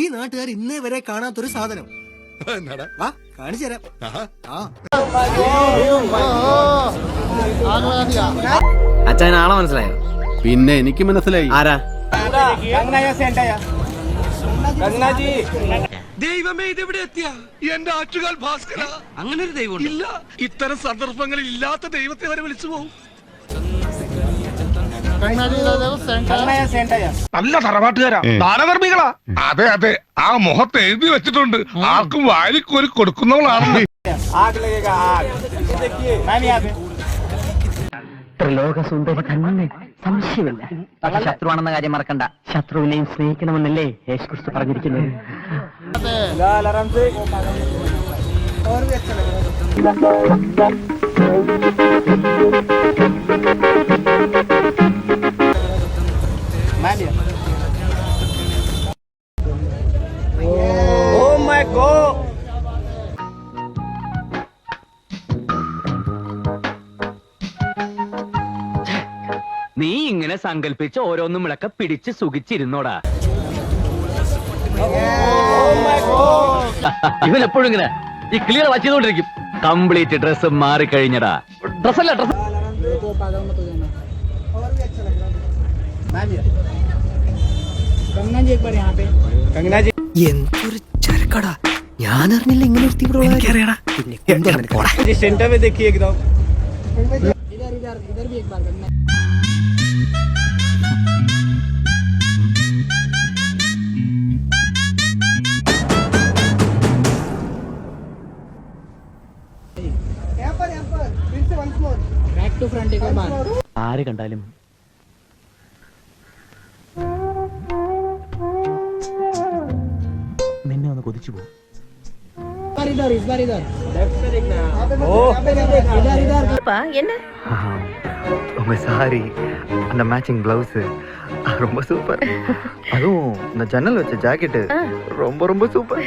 ഈ നാട്ടുകാർ ഇന്നേ വരെ കാണാത്തൊരു സാധനം. വാ കാണിച്ചു തരാം. അച്ഛൻ ആളെ മനസ്സിലായോ? പിന്നെ എനിക്ക് മനസ്സിലായി. ആരാ? ദൈവമേ ഇതെവിടെ എത്തിയ? എന്റെ ആറ്റുകാൽ ഭാസ്കര. അങ്ങനെ ഒരു ദൈവം ഇല്ല ഇത്തരം സന്ദർഭങ്ങളിൽ ഇല്ലാത്ത ദൈവത്തെ വരെ വിളിച്ചു പോകും നല്ല തറവാട്ടുകാരാ. ദാനധർമ്മികളാ അതെ അതെ. ആ മുഖത്ത് എഴുതി വെച്ചിട്ടുണ്ട്. ആർക്കും വാരിക്കോരി കൊടുക്കുന്നവളാണെന്ന്. ത്രിലോകസുന്ദരി തന്നെ സംശയമില്ല. പക്ഷെ ശത്രുവാണെന്ന കാര്യം മറക്കണ്ട. ശത്രുവിനെയും സ്നേഹിക്കണമെന്നല്ലേ യേശു ക്രിസ്തു പറഞ്ഞിരിക്കുന്നത് നീ ഇങ്ങനെ സങ്കല്പിച്ച് ഓരോന്നും വിളക്ക പിടിച്ച് സുഖിച്ചിരുന്നോടാ. ഇവൻ എപ്പോഴും ഇങ്ങനെ ഈ ക്ലിയർ വച്ചതുകൊണ്ടിരിക്കും കംപ്ലീറ്റ് ഡ്രസ് മാറിക്കഴിഞ്ഞടാ. ഡ്രസ്സല്ല ഡ്രസ് എന്തൊരു ചരക്കടാ ഞാൻ അറിഞ്ഞില്ല ഇങ്ങനെ ഒരു തീവ്ര എനിക്കറിയടാ പിന്നെ കൊണ്ടുവാ बार ആര് കണ്ടാലും कुछ உங்க சாரி அந்த மேட்சிங் பிளவுஸ் ரொம்ப சூப்பர் அதுவும் இந்த ஜன்னல் வச்ச ஜாக்கெட்டு ரொம்ப ரொம்ப சூப்பர்